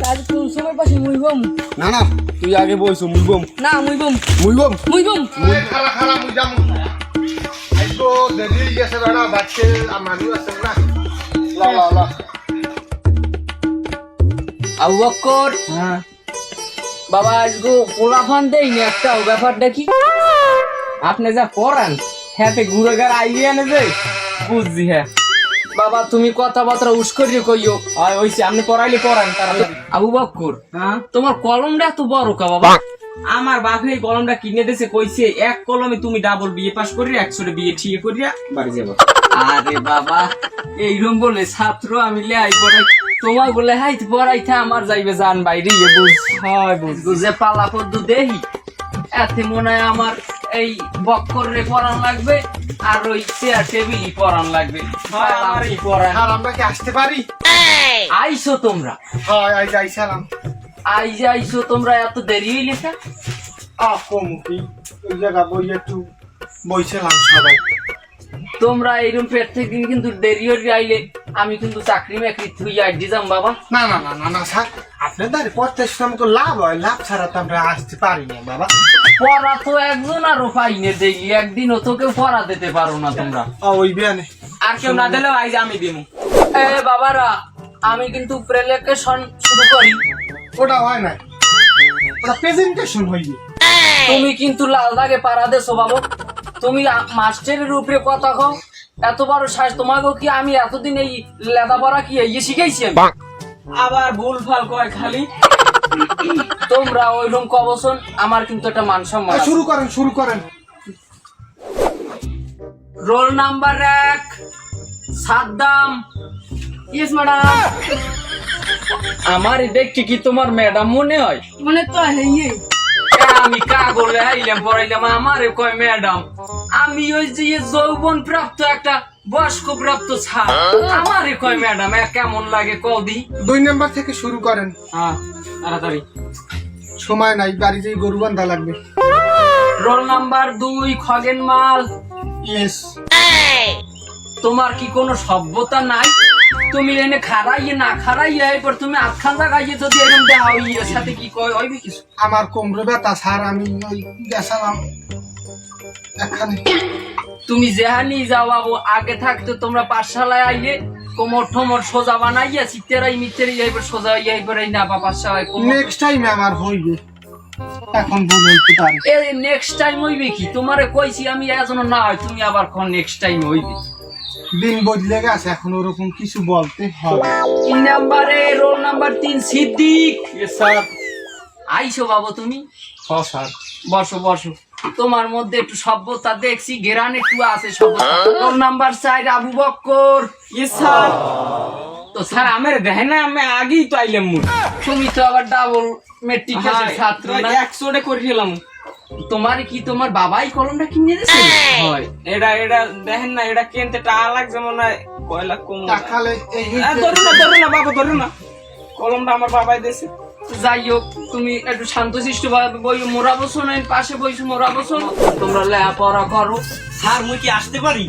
কাজ কোন সময় পাশে মুইবম না না তুই আগে বইছো মুইবম না মুইবম মুইবম মুইবম মুই খালা খালা মুই যাম। আইতো দেরি গেছে বেড়া বাচ্চা আছে না লা লা লা। আবু হ্যাঁ। বাবা আজগো পোলাফান দেই নি একটা ও ব্যাপারটা কি আপনি যা পড়ান হ্যাঁ ঘুরে গার আইয়ে আনে যে। বুঝছি হ্যাঁ। বাবা তুমি কথাবার্তা উস্করিয়ে কইও। হয় ওইসে আপনি পড়াইলে পড়ান তাড়াতাড়ি। আবু বক্কর হ্যাঁ? তোমার কলমটা এত বড় কা বাবা? আমার বাপে এই কলমটা কিনে দিয়েছে কইছে এক কলমে তুমি ডাবল বিয়ে পাস করিয়া একশোটা বিয়ে ঠিক করিয়া বাড়ি যাব। আরে বাবা এইরকম বলে ছাত্র আমি লেহাই পড়াই তোমার বলে হাই পড়াইতে আমার যাইবে জান বাইরে বুঝ হয় বুঝ। বুঝে পালা পদ্ম দেহি এতে মনে হয় আমার এই বক্কর রে পড়ান লাগবে আর ওই চেয়ার টেবিলই পড়ান লাগবে। হয়। আর আমরা কি আসতে পারি? আইসো তোমরা। হয় আই যাই সালাম। আই যে আইসো তোমরা এত দেরি হইলে কা? আ কম কি ওই জায়গা বই একটু বইছিলাম সবাই। তোমরা এইরকম প্রত্যেক দিন কিন্তু দেরি হয়ে আইলে আমি কিন্তু চাকরি মাকরি থুই আই দিতাম বাবা। না না না না না স্যার আপনাদের প্রত্যেক সময় তো লাভ হয় লাভ ছাড়া তো আমরা আসতে পারি না বাবা। পড়া তো একজন আরও পাইনে দেখি একদিনও তো কেউ পড়া দিতে পারো না তোমরা। ওই বিয়ানে। আর কেউ না দিলেও আইজ আমি দিমু। এ বাবারা আমি কিন্তু প্রেলেকেশন শুরু করি। ওটা হয় না ওটা প্রেজেন্টেশন হইবে তুমি কিন্তু লাল দাগে পাড়া দেছো বাবু। তুমি মাস্টারের উপরে কথা কও। এত বড় শ্বাস তোমাকে কি আমি এতদিন এই লেদা পড়া কি এই শিখাইছি আমি? আবার ভুল ভালো কয় খালি। তোমরা ওইরকম কবসন আমার কিন্তু একটা মান সম্মান শুরু করেন শুরু করেন। রোল নাম্বার এক সাদ্দাম। ইয়েস ম্যাডাম আমার দেখছি কি তোমার ম্যাডাম মনে হয়? মনে তো এ, আমি কাগজে আইলাম পড়াইলাম আমারে কয় ম্যাডাম আমি ওই যে যৌবন প্রাপ্ত একটা বয়স্ক প্রাপ্ত ছাত্র আমারে কয় ম্যাডাম কেমন লাগে কদি দুই নাম্বার থেকে শুরু করেন। হ্যাঁ তাড়াতাড়ি। সময় নাই বাড়ি যেই গরু বান্ধা লাগবে। রোল নাম্বার দুই খগেন মাল। ইয়েস। তোমার কি কোনো সভ্যতা নাই? তুমি এনে খারাইয়ে না খারাইয়ে এরপর তুমি আটখান জায়গায় যদি এরকম দেওয়া এর সাথে কি কয় হইবে কিছু? আমার কোমরে ব্যথা স্যার আমি ওই গেছিলাম এখানে তুমি যেহানি যাও বাবু আগে থাকতে তোমরা পাঠশালায় আইলে কোমর ঠোমর সোজা বানাইয়া চিত্তেরাই মিত্তেরাই সোজা না বা পাঠশালায় নেক্সট টাইম আমার হইবে। এখন ভুল হইতে পারে। এ নেক্সট টাইম হইবে কি? তোমারে কইছি আমি এজন্য না হয় তুমি আবার কোন নেক্সট টাইম হইবে? দিন বদলে গেছে এখন ওরকম কিছু বলতে হবে তিন নাম্বারে রোল নাম্বার তিন সিদ্দিক। স্যার আইসো বাবু তুমি। হ স্যার। বসো বসো। তোমার মধ্যে একটু সভ্যতা দেখছি গেরান একটু আছে সভ্যতা। রোল নাম্বার চার আবু বক্কর। স্যার। তো স্যার আমার দেখেন না আমি আগেই তো আইলাম তুমি তো আবার ডাবল মেট্রিক ছাত্র না? একশোটা করে খেলাম তোমার কি তোমার বাবাই কলমটা কিনে দিয়েছে? হয়। এটা এটা দেখেন না এটা কিনতে টাকা লাগছে মনে হয় কয় লাখ কম আহ, ধরুন না ধরুন না বাবা ধরুন না। কলমটা আমার বাবাই দিয়েছে। যাই হোক তুমি একটু শান্তশিষ্ট ভাবে বই মোরা বসুন পাশে বইছো মোরা বসুন তোমরা লেখাপড়া করো। স্যার মুই কি আসতে পারি?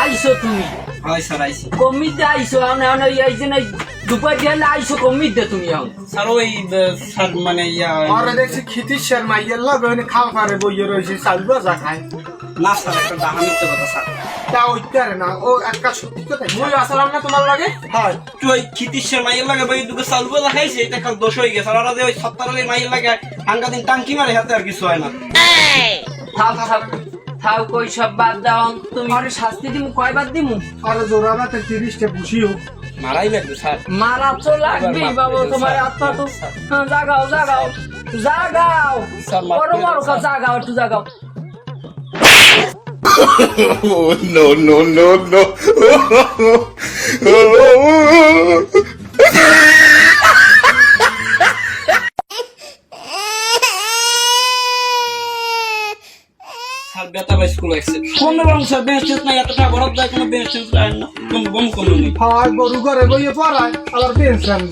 আইসো তুমি। হয় স্যার কমিতে আইসো আমি এই যে নাই দুপুর গেলে আইসো কমিতে তুমি এখন। স্যার ওই স্যার মানে ইয়া আরে দেখছি খিতির শর্মা ইয়েল্লা বেহনে খাল পারে বইয়ে রয়েছে চাল বাজা খায় না স্যার একটা ডাহা কথা স্যার। তা ওই পারে না ও একটা সত্যি কথা মুই আসলাম না তোমার লাগে? হয়। তুই ওই মাইয়ের লাগে ভাই দুটো চাল বলা খাইছে এটা কাল দোষ হয়ে গেছে। আর ওই সত্তর মাইয়ের লাগে হাঙ্গা দিন টাঙ্কি মারে হাতে আর কিছু হয় না। থাক থাক থাক কই সব বাদ দাও। তুমি আরে শাস্তি দিমু কয়বার দিমু? আরে জোরাবাতে তিরিশটা পুষিও। মারাই লাগবে স্যার। মারা তো লাগবে বাবু তোমার আত্মা তো হ্যাঁ, জাগাও জাগাও জাগাও। বড় বড় একটু জাগাও। Oh, no, no, no, no.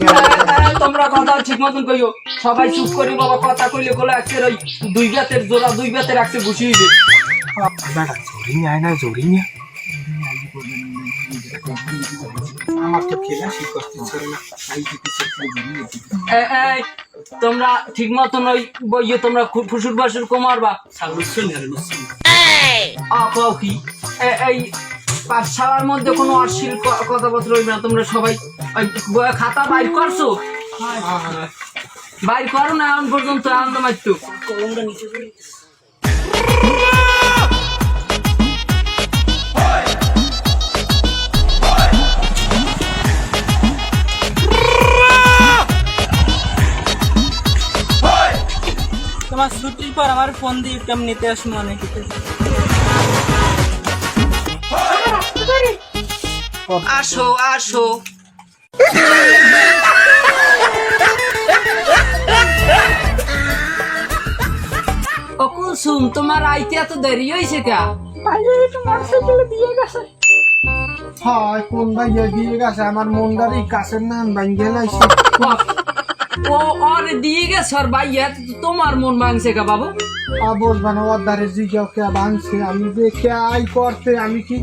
হয় হ্যাঁ, তোমরা কথা ঠিক মতন কইও। সবাই চুপ করি বাবা কথা কইলে কোলে আছে ওই দুই বেতের জোড়া দুই বেতের আছে বসিয়ে দিবে বেটা জোরি আয় না জোরি না আমার তো খেলা ঠিক করতেছে না আই এই, তোমরা ঠিক মতন ওই বইয়ে তোমরা ফুসুর বাসুর কমারবা সালুসুন আপাও কি? এই পাঠশালার মধ্যে কোনো অশ্লীল ক- কথাবার্তা রইবে না তোমরা সবাই ওই খাতা বাইর করছ? বাইর করো না এখন পর্যন্ত আনন্দ মাইটু তোমার ছুটির পর আমার ফোন দিয়ে কেমন নিতে আসব অনেক আসো আসো। কুলসুম তোমার আইতে এত দেরি হয়েছে কা? হয় কোন ভাই দিয়ে গেছে? আমার মনটার এই কাছের নাম ভাঙ্গে লাইছে ও ওর দিয়ে গেছে আর ভাইয়া তোমার মন ভাঙছে কা বাবু। আবল বানাবার দ্বারে জিগাও কে ভাঙছে আমি যে কে আই করতে আমি কি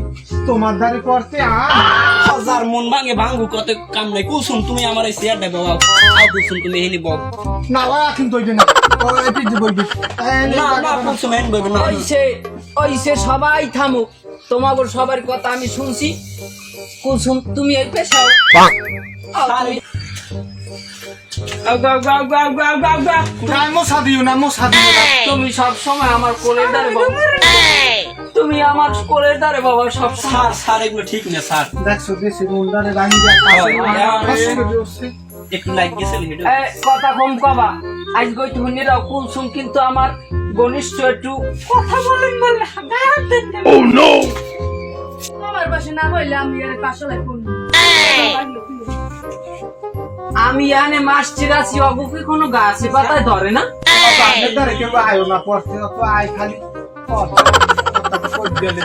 তোমার দ্বারে করতে হাজার মন ভাঙে ভাঙু কত কাম নাই কুসুম তুমি আমার এই দেবো আও কুসুম তুমি বল। না ভাই এখন তো না এটি কুসুম ওইসে ওইসে সবাই থামুক। তোমাদের সবার কথা আমি শুনছি। কুলসুম তুমি এই পেশাও। না মশা দিও না মশা দিও না। তুমি সব সময় আমার বাবা। তুমি আমার বাবা সব সময়। স্যার স্যার এগুলো ঠিক না স্যার। দেখছ দেশে মনটারে ভাঙ্গে একটু লাইক গেছে এ, কথা কম কবা। আজ গই তুমি নিরাও কুলসুম কিন্তু আমার ঘনিষ্ঠ একটু কথা বলেন বলে Oh! আমার পাশে না হইলে আমি পাশে আমি আনে মাস চিরাছি অবুকে কোনো গাছে পাতায় ধরে না? দ্বারে কেউ আয়ো না পড়তে অত আয় খালি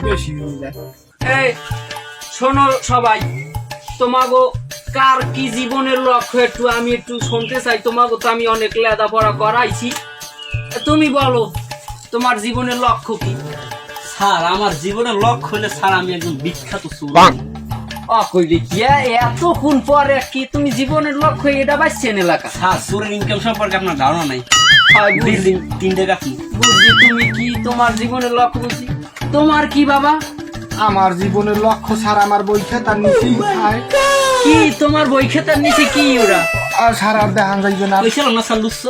বেশি এই শোনো সবাই তোমাগো কার কি জীবনের লক্ষ্য একটু আমি একটু শুনতে চাই। তোমাগো তো আমি অনেক লেখাপড়া করাইছি। তুমি বলো তোমার জীবনের লক্ষ্য কি? স্যার আমার জীবনের লক্ষ্য হলে স্যার আমি একজন বিখ্যাত সুর অকইলে কি? এ, এতক্ষণ পরে কি তুমি জীবনের লক্ষ্য এটা বাঁচছেন এলাকা স্যার সুরের ইনকাম সম্পর্কে আপনার ধারণা নাই। বিল্ডিং তিনটে বুঝছি তুমি কি তোমার জীবনের লক্ষ্য বুঝছি? তোমার কি বাবা? আমার জীবনের লক্ষ্য ছাড়া আমার বই খাতার নিচে কি তোমার বই খেতার নিচে কি ওরা? আর সারা দেখান যাইবে না। কইছিলাম না স্যার লুচ্ছ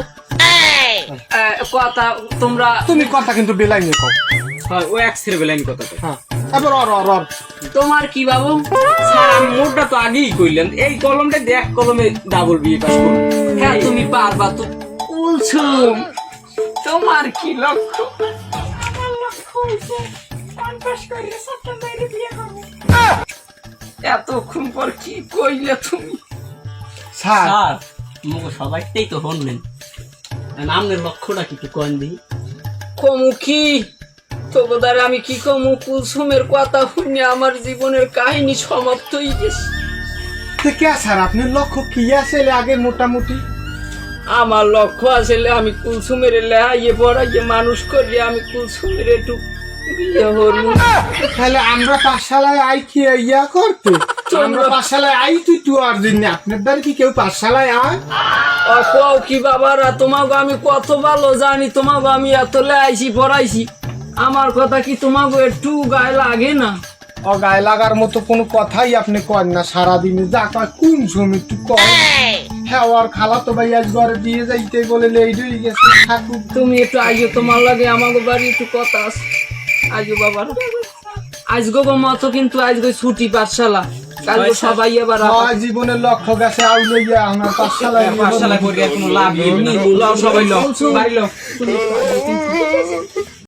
কথা তোমরা তুমি কথা কিন্তু বেলাই নিয়ে কও। হয়, ও এক বেলাইন কথা হ্যাঁ। এবার অর অর অর তোমার কি বাবু? স্যার আমি মোটটা তো আগেই কইলেন এই কলমটা দেখ কলমে ডাবল বিয়ে পাস করো হ্যাঁ তুমি পারবা তো কুলছুম তোমার কি লক্ষ্য? এতক্ষণ পর কি কইলে তুমি? স্যার। স্যার মুখ সবাইটাই তো শুনলেন আপনার লক্ষ্যটা কি একটু কয়েন দিই? কমু কি? তবু দ্বারা আমি কি কমু কুলসুমের কথা শুনে আমার জীবনের কাহিনী সমাপ্ত হয়ে গেছে। তো কে স্যার আপনার লক্ষ্য কি আছে আগে মোটামুটি? আমার লক্ষ্য আসলে আমি কুলসুমের লেহাইয়ে পড়াইয়ে মানুষ করিয়ে আমি কুলসুমের একটু বিয়ে হরমু তাহলে আমরা পাঠশালায় আই কি ইয়া করতে? আমরা পাঠশালায় আই তুই তুই আর দিন আপনার দ্বারা কি কেউ পাঠশালায় আয়? অকও কি বাবারা তোমাকে আমি কত ভালো জানি তোমাকে আমি এত লেহাইছি পড়াইছি। আমার কথা কি তোমাকে একটু গায়ে লাগে না? ও গায়ে লাগার মতো কোনো কথাই আপনি করেন না সারাদিনে যা কয় কোন জমি একটু কর হ্যাঁ ওর খালা তো ভাই আজ ঘরে দিয়ে যাইতে বলে লেট হয়ে গেছে। ঠাকুর। তুমি একটু আইও তোমার লাগে আমাকে বাড়ি একটু কথা আছে। আইও বাবারা আজগো গো মতো কিন্তু আজ আজকে ছুটি পাঠশালা। কালকে সবাই এবার আবার- হয় জীবনের লক্ষ্য গেছে আউলে গিয়া আমার পাঠশালায় পাঠশালা করে কোনো লাভ নেই সবাই লও। বাড়ি লও।